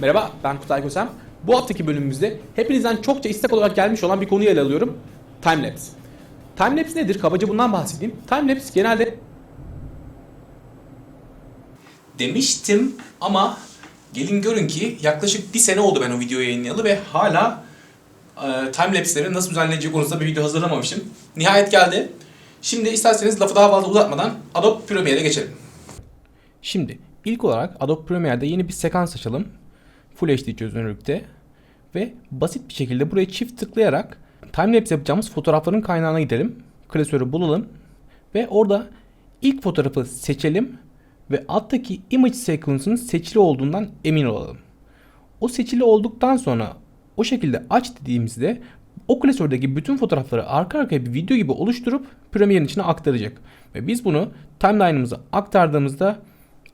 Merhaba ben Kutay Kösem. Bu haftaki bölümümüzde hepinizden çokça istek olarak gelmiş olan bir konuyu ele alıyorum. Timelapse. Timelapse nedir? Kabaca bundan bahsedeyim. Timelapse genelde demiştim ama gelin görün ki yaklaşık bir sene oldu ben o videoyu yayınlayalı ve hala e, timelapse'leri nasıl düzenleneceği konusunda bir video hazırlamamışım. Nihayet geldi. Şimdi isterseniz lafı daha fazla uzatmadan Adobe Premiere'e geçelim. Şimdi ilk olarak Adobe Premiere'de yeni bir sekans açalım. Full HD çözünürlükte ve basit bir şekilde buraya çift tıklayarak timelapse yapacağımız fotoğrafların kaynağına gidelim. Klasörü bulalım ve orada ilk fotoğrafı seçelim ve alttaki image sequence'ın seçili olduğundan emin olalım. O seçili olduktan sonra o şekilde aç dediğimizde o klasördeki bütün fotoğrafları arka arkaya bir video gibi oluşturup Premiere'in içine aktaracak. Ve biz bunu timeline'ımıza aktardığımızda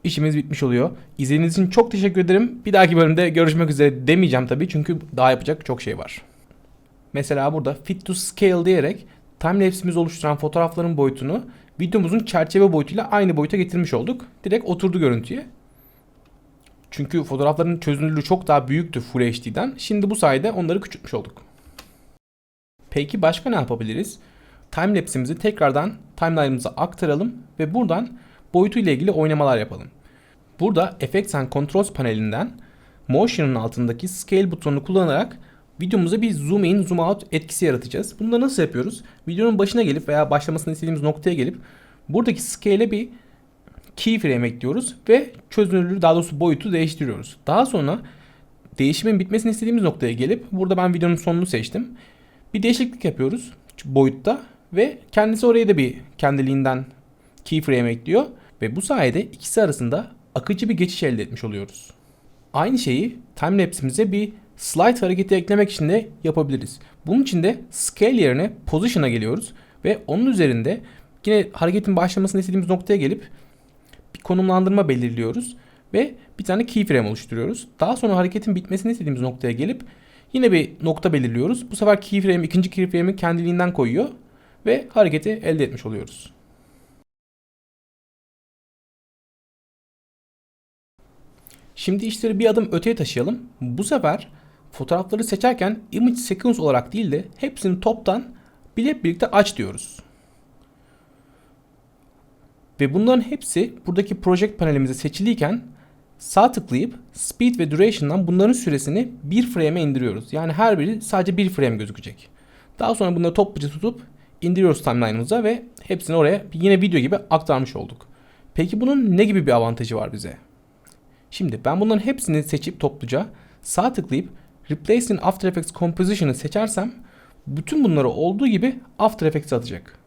işimiz bitmiş oluyor. İzlediğiniz için çok teşekkür ederim. Bir dahaki bölümde görüşmek üzere demeyeceğim tabii çünkü daha yapacak çok şey var. Mesela burada fit to scale diyerek timelapse'imizi oluşturan fotoğrafların boyutunu videomuzun çerçeve boyutuyla aynı boyuta getirmiş olduk. Direkt oturdu görüntüye. Çünkü fotoğrafların çözünürlüğü çok daha büyüktü Full HD'den. Şimdi bu sayede onları küçültmüş olduk. Peki başka ne yapabiliriz? Timelapse'imizi tekrardan timeline'ımıza aktaralım ve buradan boyutuyla ilgili oynamalar yapalım. Burada Effects and Controls panelinden Motion'ın altındaki Scale butonunu kullanarak videomuza bir zoom in zoom out etkisi yaratacağız. Bunu da nasıl yapıyoruz? Videonun başına gelip veya başlamasını istediğimiz noktaya gelip buradaki scale'e bir keyframe ekliyoruz ve çözünürlüğü daha doğrusu boyutu değiştiriyoruz. Daha sonra değişimin bitmesini istediğimiz noktaya gelip burada ben videonun sonunu seçtim. Bir değişiklik yapıyoruz boyutta ve kendisi oraya da bir kendiliğinden keyframe ekliyor ve bu sayede ikisi arasında akıcı bir geçiş elde etmiş oluyoruz. Aynı şeyi timelapse'imize bir slide hareketi eklemek için de yapabiliriz. Bunun için de scale yerine position'a geliyoruz ve onun üzerinde yine hareketin başlamasını istediğimiz noktaya gelip bir konumlandırma belirliyoruz ve bir tane keyframe oluşturuyoruz. Daha sonra hareketin bitmesini istediğimiz noktaya gelip yine bir nokta belirliyoruz. Bu sefer keyframe ikinci keyframe'i kendiliğinden koyuyor ve hareketi elde etmiş oluyoruz. Şimdi işleri bir adım öteye taşıyalım. Bu sefer fotoğrafları seçerken image sequence olarak değil de hepsini toptan bile birlikte aç diyoruz. Ve bunların hepsi buradaki project panelimizde seçiliyken sağ tıklayıp speed ve duration'dan bunların süresini bir frame'e indiriyoruz. Yani her biri sadece bir frame gözükecek. Daha sonra bunları topluca tutup indiriyoruz timeline'ımıza ve hepsini oraya yine video gibi aktarmış olduk. Peki bunun ne gibi bir avantajı var bize? Şimdi ben bunların hepsini seçip topluca sağ tıklayıp Replace in After Effects Composition'ı seçersem bütün bunları olduğu gibi After Effects'e atacak.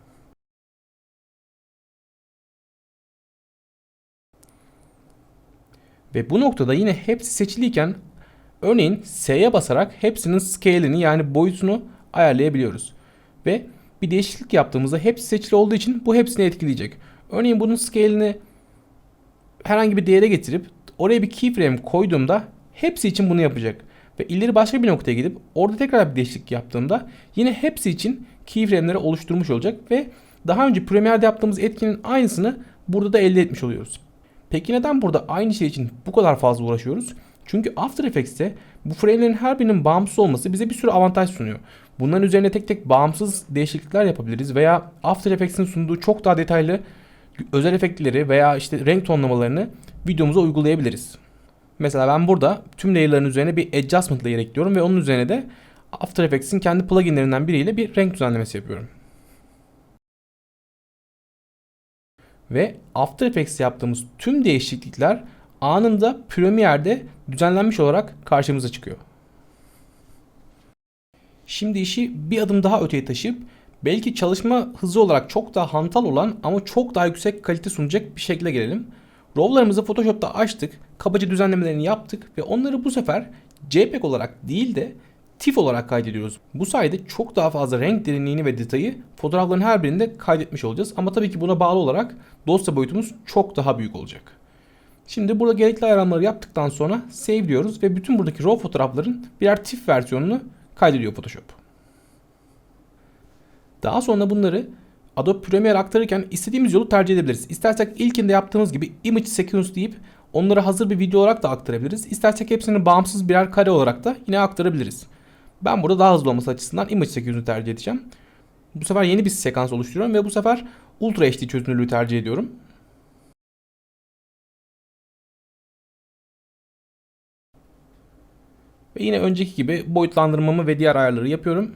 Ve bu noktada yine hepsi seçiliyken örneğin S'ye basarak hepsinin scale'ini yani boyutunu ayarlayabiliyoruz. Ve bir değişiklik yaptığımızda hepsi seçili olduğu için bu hepsini etkileyecek. Örneğin bunun scale'ini herhangi bir değere getirip oraya bir keyframe koyduğumda hepsi için bunu yapacak. Ve ileri başka bir noktaya gidip orada tekrar bir değişiklik yaptığımda yine hepsi için keyframe'leri oluşturmuş olacak ve daha önce Premiere'de yaptığımız etkinin aynısını burada da elde etmiş oluyoruz. Peki neden burada aynı şey için bu kadar fazla uğraşıyoruz? Çünkü After Effects'te bu frame'lerin her birinin bağımsız olması bize bir sürü avantaj sunuyor. Bunların üzerine tek tek bağımsız değişiklikler yapabiliriz veya After Effects'in sunduğu çok daha detaylı özel efektleri veya işte renk tonlamalarını videomuza uygulayabiliriz. Mesela ben burada tüm layer'ların üzerine bir adjustment layer ekliyorum ve onun üzerine de After Effects'in kendi pluginlerinden biriyle bir renk düzenlemesi yapıyorum. Ve After Effects'te yaptığımız tüm değişiklikler anında Premiere'de düzenlenmiş olarak karşımıza çıkıyor. Şimdi işi bir adım daha öteye taşıyıp belki çalışma hızı olarak çok daha hantal olan ama çok daha yüksek kalite sunacak bir şekilde gelelim. RAW'larımızı Photoshop'ta açtık, kabaca düzenlemelerini yaptık ve onları bu sefer JPEG olarak değil de TIFF olarak kaydediyoruz. Bu sayede çok daha fazla renk derinliğini ve detayı fotoğrafların her birinde kaydetmiş olacağız. Ama tabii ki buna bağlı olarak dosya boyutumuz çok daha büyük olacak. Şimdi burada gerekli ayarlamaları yaptıktan sonra save diyoruz ve bütün buradaki RAW fotoğrafların birer TIFF versiyonunu kaydediyor Photoshop. Daha sonra bunları Adobe Premiere aktarırken istediğimiz yolu tercih edebiliriz. İstersek ilkinde yaptığımız gibi image sequence deyip onları hazır bir video olarak da aktarabiliriz. İstersek hepsini bağımsız birer kare olarak da yine aktarabiliriz. Ben burada daha hızlı olması açısından Image 800'ü tercih edeceğim. Bu sefer yeni bir sekans oluşturuyorum ve bu sefer Ultra HD çözünürlüğü tercih ediyorum. Ve yine önceki gibi boyutlandırmamı ve diğer ayarları yapıyorum.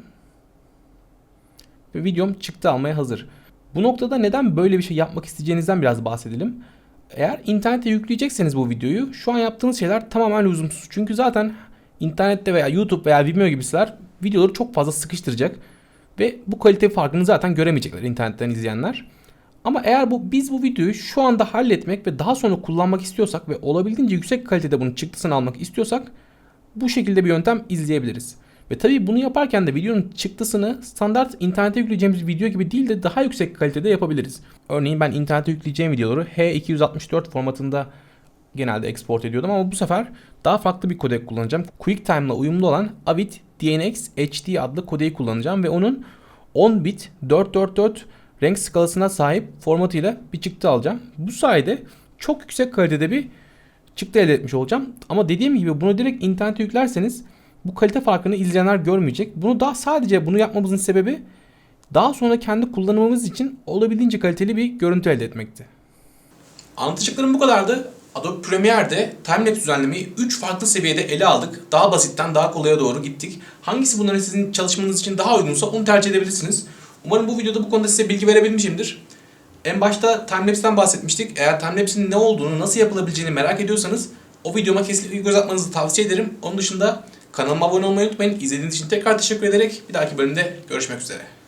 Ve videom çıktı almaya hazır. Bu noktada neden böyle bir şey yapmak isteyeceğinizden biraz bahsedelim. Eğer internete yükleyecekseniz bu videoyu şu an yaptığınız şeyler tamamen lüzumsuz. Çünkü zaten internette veya YouTube veya Vimeo gibi siteler videoları çok fazla sıkıştıracak. Ve bu kalite farkını zaten göremeyecekler internetten izleyenler. Ama eğer bu biz bu videoyu şu anda halletmek ve daha sonra kullanmak istiyorsak ve olabildiğince yüksek kalitede bunun çıktısını almak istiyorsak bu şekilde bir yöntem izleyebiliriz. Ve tabii bunu yaparken de videonun çıktısını standart internete yükleyeceğimiz video gibi değil de daha yüksek kalitede yapabiliriz. Örneğin ben internete yükleyeceğim videoları H264 formatında genelde export ediyordum ama bu sefer daha farklı bir kodek kullanacağım. QuickTime'la uyumlu olan Avid DNX HD adlı kodeyi kullanacağım ve onun 10 bit 444 renk skalasına sahip formatıyla bir çıktı alacağım. Bu sayede çok yüksek kalitede bir çıktı elde etmiş olacağım. Ama dediğim gibi bunu direkt internete yüklerseniz bu kalite farkını izleyenler görmeyecek. Bunu daha sadece bunu yapmamızın sebebi daha sonra kendi kullanımımız için olabildiğince kaliteli bir görüntü elde etmekti. Anlatacaklarım bu kadardı. Adobe Premiere'de timelapse düzenlemeyi 3 farklı seviyede ele aldık. Daha basitten daha kolaya doğru gittik. Hangisi bunların sizin çalışmanız için daha uygunsa onu tercih edebilirsiniz. Umarım bu videoda bu konuda size bilgi verebilmişimdir. En başta timelapse'den bahsetmiştik. Eğer timelapse'in ne olduğunu, nasıl yapılabileceğini merak ediyorsanız o videoma kesinlikle göz atmanızı tavsiye ederim. Onun dışında kanalıma abone olmayı unutmayın. İzlediğiniz için tekrar teşekkür ederek bir dahaki bölümde görüşmek üzere.